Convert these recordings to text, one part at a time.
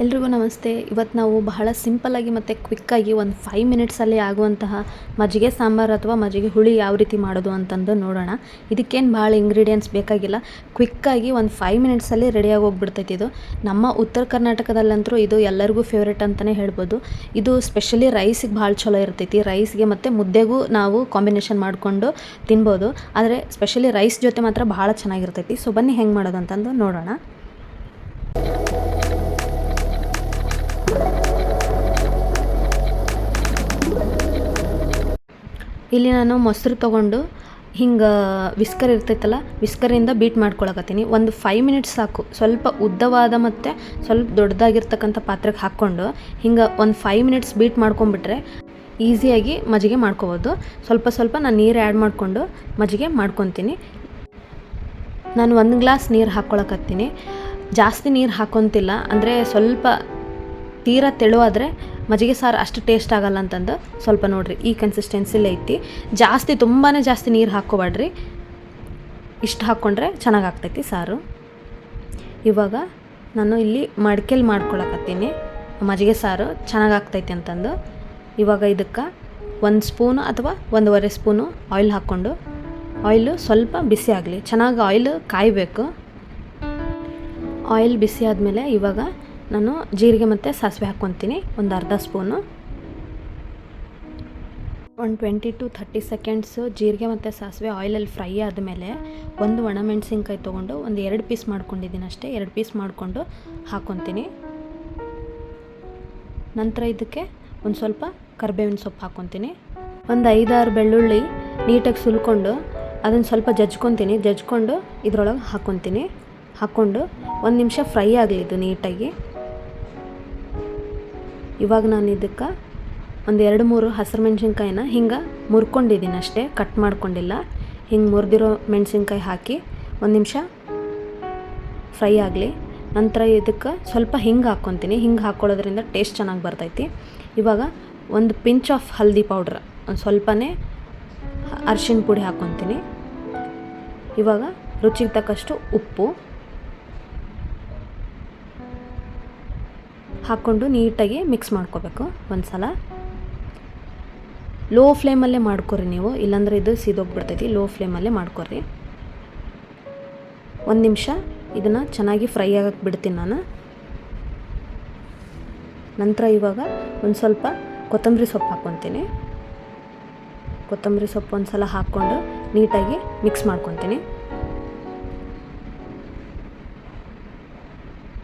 ಎಲ್ರಿಗೂ ನಮಸ್ತೆ. ಇವತ್ತು ನಾವು ಬಹಳ ಸಿಂಪಲ್ಲಾಗಿ ಮತ್ತು ಕ್ವಿಕ್ಕಾಗಿ ಒಂದು ಫೈವ್ ಮಿನಿಟ್ಸಲ್ಲಿ ಆಗುವಂತಹ ಮಜ್ಜಿಗೆ ಸಾಂಬಾರು ಅಥವಾ ಮಜ್ಜಿಗೆ ಹುಳಿ ಯಾವ ರೀತಿ ಮಾಡೋದು ಅಂತಂದು ನೋಡೋಣ. ಇದಕ್ಕೇನು ಭಾಳ ಇಂಗ್ರೀಡಿಯೆಂಟ್ಸ್ ಬೇಕಾಗಿಲ್ಲ. ಕ್ವಿಕ್ಕಾಗಿ ಒಂದು ಫೈವ್ ಮಿನಿಟ್ಸಲ್ಲಿ ರೆಡಿಯಾಗಿ ಹೋಗ್ಬಿಡ್ತೈತಿ ಇದು. ನಮ್ಮ ಉತ್ತರ ಕರ್ನಾಟಕದಲ್ಲಂತೂ ಇದು ಎಲ್ಲರಿಗೂ ಫೇವ್ರೇಟ್ ಅಂತಲೇ ಹೇಳ್ಬೋದು. ಇದು ಸ್ಪೆಷಲಿ ರೈಸಿಗೆ ಭಾಳ ಚಲೋ ಇರ್ತೈತಿ. ರೈಸ್ಗೆ ಮತ್ತು ಮುದ್ದೆಗೂ ನಾವು ಕಾಂಬಿನೇಷನ್ ಮಾಡಿಕೊಂಡು ತಿನ್ಬೋದು. ಆದರೆ ಸ್ಪೆಷಲಿ ರೈಸ್ ಜೊತೆ ಮಾತ್ರ ಭಾಳ ಚೆನ್ನಾಗಿರ್ತೈತಿ. ಸೊ ಬನ್ನಿ ಹೆಂಗೆ ಮಾಡೋದು ಅಂತಂದು ನೋಡೋಣ. ಇಲ್ಲಿ ನಾನು ಮೊಸರು ತೊಗೊಂಡು ಹಿಂಗೆ ವಿಸ್ಕರ್ ಇರ್ತೈತಲ್ಲ, ವಿಸ್ಕರಿಂದ ಬೀಟ್ ಮಾಡ್ಕೊಳಕತ್ತೀನಿ. ಒಂದು ಫೈವ್ ಮಿನಿಟ್ಸ್ ಸಾಕು. ಸ್ವಲ್ಪ ಉದ್ದವಾದ ಮತ್ತು ಸ್ವಲ್ಪ ದೊಡ್ಡದಾಗಿರ್ತಕ್ಕಂಥ ಪಾತ್ರೆಗೆ ಹಾಕ್ಕೊಂಡು ಹಿಂಗೆ ಒಂದು ಫೈವ್ ಮಿನಿಟ್ಸ್ ಬೀಟ್ ಮಾಡ್ಕೊಂಬಿಟ್ರೆ ಈಸಿಯಾಗಿ ಮಜ್ಜಿಗೆ ಮಾಡ್ಕೋಬೋದು. ಸ್ವಲ್ಪ ಸ್ವಲ್ಪ ನಾನು ನೀರು ಆ್ಯಡ್ ಮಾಡಿಕೊಂಡು ಮಜ್ಜಿಗೆ ಮಾಡ್ಕೊತೀನಿ. ನಾನು ಒಂದು ಗ್ಲಾಸ್ ನೀರು ಹಾಕ್ಕೊಳಕತ್ತೀನಿ. ಜಾಸ್ತಿ ನೀರು ಹಾಕ್ಕೊತಿಲ್ಲ ಅಂದರೆ ಸ್ವಲ್ಪ ತೀರಾ ತೆಳುವಾದರೆ ಮಜ್ಜಿಗೆ ಸಾರು ಅಷ್ಟು ಟೇಸ್ಟ್ ಆಗಲ್ಲ ಅಂತಂದು ಸ್ವಲ್ಪ ನೋಡಿರಿ, ಈ ಕನ್ಸಿಸ್ಟೆನ್ಸಿಲೇ ಐತಿ. ಜಾಸ್ತಿ ತುಂಬಾ ಜಾಸ್ತಿ ನೀರು ಹಾಕೋಬಾಡ್ರಿ ಇಷ್ಟು ಹಾಕ್ಕೊಂಡ್ರೆ ಚೆನ್ನಾಗಿ ಆಗ್ತೈತಿ ಸಾರು. ಇವಾಗ ನಾನು ಇಲ್ಲಿ ಮಡ್ಕೆಲ್ ಮಾಡ್ಕೊಳಕತ್ತೀನಿ. ಮಜ್ಜಿಗೆ ಸಾರು ಚೆನ್ನಾಗಿ ಆಗ್ತೈತಿ ಅಂತಂದು. ಇವಾಗ ಇದಕ್ಕೆ ಒಂದು ಸ್ಪೂನು ಅಥವಾ ಒಂದೂವರೆ ಸ್ಪೂನು ಆಯಿಲ್ ಹಾಕ್ಕೊಂಡು ಆಯಿಲು ಸ್ವಲ್ಪ ಬಿಸಿ ಆಗಲಿ. ಚೆನ್ನಾಗಿ ಆಯಿಲ್ ಕಾಯಬೇಕು. ಆಯಿಲ್ ಬಿಸಿ ಆದಮೇಲೆ ಇವಾಗ ನಾನು ಜೀರಿಗೆ ಮತ್ತು ಸಾಸಿವೆ ಹಾಕ್ಕೊತೀನಿ, ಒಂದು ಅರ್ಧ ಸ್ಪೂನು. ಒಂದು ಟ್ವೆಂಟಿ ಟು ಥರ್ಟಿ ಸೆಕೆಂಡ್ಸು ಜೀರಿಗೆ ಮತ್ತು ಸಾಸಿವೆ ಆಯಿಲಲ್ಲಿ ಫ್ರೈ ಆದಮೇಲೆ ಒಂದು ಒಣಮೆಣ್ಸಿನ್ಕಾಯಿ ತೊಗೊಂಡು ಒಂದು ಎರಡು ಪೀಸ್ ಮಾಡ್ಕೊಂಡಿದ್ದೀನಿ ಅಷ್ಟೇ, ಎರಡು ಪೀಸ್ ಮಾಡಿಕೊಂಡು ಹಾಕ್ಕೊತೀನಿ. ನಂತರ ಇದಕ್ಕೆ ಒಂದು ಸ್ವಲ್ಪ ಕರಿಬೇವಿನ ಸೊಪ್ಪು ಹಾಕ್ಕೊತೀನಿ. ಒಂದು ಐದಾರು ಬೆಳ್ಳುಳ್ಳಿ ನೀಟಾಗಿ ಸುಲ್ಕೊಂಡು ಅದನ್ನು ಸ್ವಲ್ಪ ಜಜ್ಕೊತೀನಿ, ಜಜ್ಕೊಂಡು ಇದ್ರೊಳಗೆ ಹಾಕ್ಕೊತೀನಿ. ಹಾಕ್ಕೊಂಡು ಒಂದು ನಿಮಿಷ ಫ್ರೈ ಆಗಲಿ ಇದು ನೀಟಾಗಿ. ಇವಾಗ ನಾನು ಇದಕ್ಕೆ ಒಂದು ಎರಡು ಮೂರು ಹಸಿರು ಮೆಣಸಿನ್ಕಾಯಿನ ಹಿಂಗೆ ಮುರ್ಕೊಂಡಿದ್ದೀನಿ ಅಷ್ಟೇ ಕಟ್ ಮಾಡ್ಕೊಂಡಿಲ್ಲ. ಹಿಂಗೆ ಮುರಿದಿರೋ ಮೆಣಸಿನ್ಕಾಯಿ ಹಾಕಿ ಒಂದು ನಿಮಿಷ ಫ್ರೈ ಆಗಲಿ. ನಂತರ ಇದಕ್ಕೆ ಸ್ವಲ್ಪ ಹಿಂಗೆ ಹಾಕ್ಕೊತೀನಿ. ಹಿಂಗೆ ಹಾಕ್ಕೊಳ್ಳೋದ್ರಿಂದ ಟೇಸ್ಟ್ ಚೆನ್ನಾಗಿ ಬರ್ತೈತಿ. ಇವಾಗ ಒಂದು ಪಿಂಚ್ ಆಫ್ ಹಲ್ದಿ ಪೌಡ್ರ್, ಒಂದು ಸ್ವಲ್ಪನೇ ಅರ್ಶಿನ ಪುಡಿ ಹಾಕ್ಕೊತೀನಿ. ಇವಾಗ ರುಚಿಗೆ ತಕ್ಕಷ್ಟು ಉಪ್ಪು. ಹಾಕ್ಕೊಂಡು ನೀಟಾಗಿ ಮಿಕ್ಸ್ ಮಾಡ್ಕೋಬೇಕು ಒಂದು ಸಲ ಲೋ ಫ್ಲೇಮಲ್ಲೇ ಮಾಡ್ಕೊರಿ ನೀವು, ಇಲ್ಲಾಂದರೆ ಇದು ಸಿದೋಗ್ಬಿಡ್ತೈತಿ. ಲೋ ಫ್ಲೇಮಲ್ಲೇ ಮಾಡ್ಕೊರಿ. ಒಂದು ನಿಮಿಷ ಇದನ್ನು ಚೆನ್ನಾಗಿ ಫ್ರೈ ಆಗಕ್ಕೆ ಬಿಡ್ತೀನಿ ನಾನು. ನಂತರ ಇವಾಗ ಒಂದು ಸ್ವಲ್ಪ ಕೊತ್ತಂಬರಿ ಸೊಪ್ಪು ಹಾಕ್ಕೊತೀನಿ. ಕೊತ್ತಂಬರಿ ಸೊಪ್ಪು ಒಂದು ಸಲ ಹಾಕ್ಕೊಂಡು ನೀಟಾಗಿ ಮಿಕ್ಸ್ ಮಾಡ್ಕೊತೀನಿ.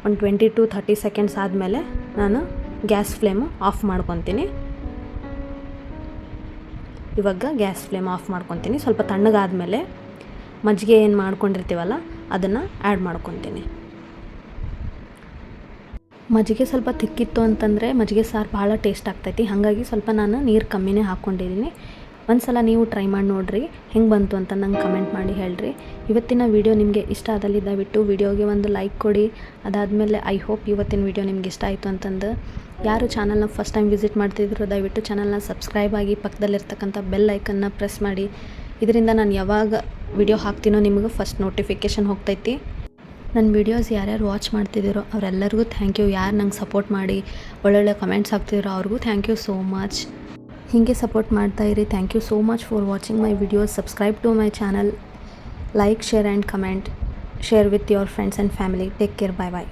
ಒಂದು ಟ್ವೆಂಟಿ ಟು ಥರ್ಟಿ ಸೆಕೆಂಡ್ಸ್ ಆದಮೇಲೆ ನಾನು ಗ್ಯಾಸ್ ಫ್ಲೇಮು ಆಫ್ ಮಾಡ್ಕೊತೀನಿ. ಇವಾಗ ಗ್ಯಾಸ್ ಫ್ಲೇಮ್ ಆಫ್ ಮಾಡ್ಕೊತೀನಿ. ಸ್ವಲ್ಪ ತಣ್ಣಗಾದಮೇಲೆ ಮಜ್ಜಿಗೆ ಏನು ಮಾಡ್ಕೊಂಡಿರ್ತೀವಲ್ಲ, ಅದನ್ನು ಆ್ಯಡ್ ಮಾಡ್ಕೊತೀನಿ. ಮಜ್ಜಿಗೆ ಸ್ವಲ್ಪ ತಿಕ್ಕಿತ್ತು ಅಂತಂದರೆ ಮಜ್ಜಿಗೆ ಸಾರು ಭಾಳ ಟೇಸ್ಟ್ ಆಗ್ತೈತಿ. ಹಾಗಾಗಿ ಸ್ವಲ್ಪ ನಾನು ನೀರು ಕಮ್ಮಿನೇ ಹಾಕ್ಕೊಂಡಿದ್ದೀನಿ ಒಂದು ಸಲ ನೀವು ಟ್ರೈ ಮಾಡಿ ನೋಡಿರಿ, ಹೆಂಗೆ ಬಂತು ಅಂತ ನಂಗೆ ಕಮೆಂಟ್ ಮಾಡಿ ಹೇಳ್ರಿ. ಇವತ್ತಿನ ವೀಡಿಯೋ ನಿಮಗೆ ಇಷ್ಟ ಆದಲ್ಲಿ ದಯವಿಟ್ಟು ವೀಡಿಯೋಗೆ ಒಂದು ಲೈಕ್ ಕೊಡಿ. ಅದಾದಮೇಲೆ ಐ ಹೋಪ್ ಇವತ್ತಿನ ವೀಡಿಯೋ ನಿಮ್ಗೆ ಇಷ್ಟ ಆಯಿತು ಅಂತಂದು. ಯಾರು ಚಾನಲ್ನ ಫಸ್ಟ್ ಟೈಮ್ ವಿಸಿಟ್ ಮಾಡ್ತಿದ್ರು, ದಯವಿಟ್ಟು ಚಾನಲ್ನ ಸಬ್ಸ್ಕ್ರೈಬ್ ಆಗಿ ಪಕ್ಕದಲ್ಲಿರ್ತಕ್ಕಂಥ ಬೆಲ್ ಐಕನ್ನ ಪ್ರೆಸ್ ಮಾಡಿ. ಇದರಿಂದ ನಾನು ಯಾವಾಗ ವಿಡಿಯೋ ಹಾಕ್ತೀನೋ ನಿಮಗೆ ಫಸ್ಟ್ ನೋಟಿಫಿಕೇಷನ್ ಹೋಗ್ತೈತಿ. ನನ್ನ ವೀಡಿಯೋಸ್ ಯಾರ್ಯಾರು ವಾಚ್ ಮಾಡ್ತಿದ್ದೀರೋ ಅವರೆಲ್ಲರಿಗೂ ಥ್ಯಾಂಕ್ ಯು ಯಾರು ನಂಗೆ ಸಪೋರ್ಟ್ ಮಾಡಿ, ಒಳ್ಳೊಳ್ಳೆ ಕಮೆಂಟ್ಸ್ ಹಾಕ್ತಿದ್ರು ಅವ್ರಿಗೂ ಥ್ಯಾಂಕ್ ಯು ಸೋ ಮಚ್ ಹೀಗೆ ಸಪೋರ್ಟ್ ಮಾಡ್ತಾ ಇರಿ. Thank you so much for watching my videos subscribe to my channel like share and comment share with your friends and family take care bye bye